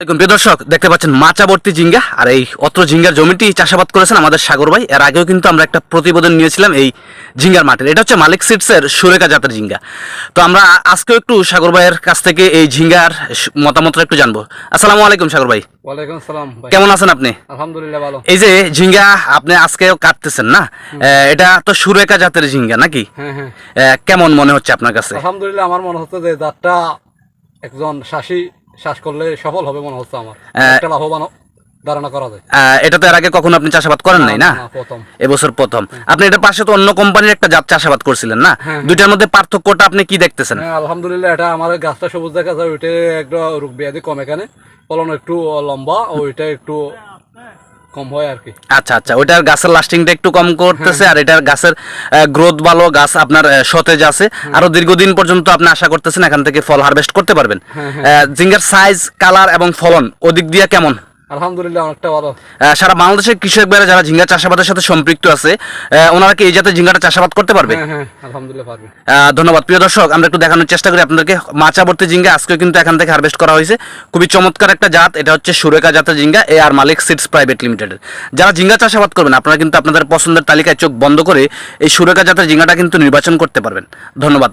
দেখুন প্রিয় দর্শক দেখতে পাচ্ছেন মাচাবর্তী জিঙ্গা আর এই অত্র জিঙ্গার জমিটি চাষাবাদ করেছেন আমাদের সাগর ভাই। এর আগেও কিন্তু আমরা একটা প্রতিবেদন নিয়েছিলাম এই জিঙ্গার মাঠের। এটা হচ্ছে মালিক সিটসের সুরেখা জাতের জিঙ্গা তো আমরা আজকেও একটু সাগর ভাইয়ের কাছ থেকে এই জিঙ্গার স- মতামতটা একটু জানব। আসসালামু আলাইকুম সাগর ভাই। ওয়ালাইকুম সালাম কেমন আছেন আপনি? আলহামদুলিল্লাহ ভালো। এই যে ঝিঙ্গা আপনি আজকেও কাটতেছেন না? এটা তো সুরেখা জাতের ঝিঙ্গা নাকি? হ্যাঁ হ্যাঁ। কেমন মনে হচ্ছে আপনার কাছে? আলহামদুলিল্লাহ আমার মনে হচ্ছে যে একজন শ্বাসী শ্বাস করলে সফল হবে মনে হচ্ছে আমার। একটা লাভবান ধারণা করা যায়। এটা তো এর আগে কখনো আপনি চাষাবাদ করেন নাই না? প্রথম। এবছর প্রথম। আপনি এটার পাশে তো অন্য কোম্পানির একটা জাত চাষাবাদ করছিলেন না? হ্যাঁ। দুইটার মধ্যে পার্থক্যটা আপনি কি দেখতেছেন? হ্যাঁ আলহামদুলিল্লাহ এটা আমার গাছটা সবুজ দেখা যায় ওইটা একটা রোগ ব্যাধি কম এখানে। ফলন একটু লম্বা ওইটা একটু কম হয় আর কি। আচ্ছা আচ্ছা ওইটার গাছের লাস্টিংটা একটু কম করতেছে আর এটার গাছের গ্রোথ ভালো গাছ আপনার সতেজ আছে। আরও দীর্ঘদিন পর্যন্ত আপনি আশা করতেছেন এখান থেকে ফল হারভেস্ট করতে পারবেন। আহ, জিঙ্গার সাইজ কালার এবং ফলন ওদিক দিয়ে কেমন? আলহামদুলিল্লাহ অনেকটা ভালো। সারা বাংলাদেশের কৃষক ভাইরা যারা ঝিঙ্গা চাষাবাদের সাথে সম্পৃক্ত আছে ওনারা কি এই জাতের ঝিঙ্গাটা চাষাবাদ করতে পারবে? হ্যাঁ হ্যাঁ আলহামদুলিল্লাহ পারবে। ধন্যবাদ। প্রিয় দর্শক আমরা একটু দেখানোর চেষ্টা করি আপনাদেরকে। মাচাবর্তী জিঙ্গা আজকে কিন্তু এখান থেকে হারভেস্ট করা হয়েছে। খুবই চমৎকার একটা জাত এটা হচ্ছে সুরেখা জাতের জিঙ্গা এ আর মালিক সিডস প্রাইভেট লিমিটেডের যারা ঝিঙ্গা চাষাবাদ করবেন আপনারা কিন্তু আপনাদের পছন্দের তালিকায় চোখ বন্ধ করে এই সুরেখা জাতের জিঙ্গাটা কিন্তু নির্বাচন করতে পারবেন। ধন্যবাদ।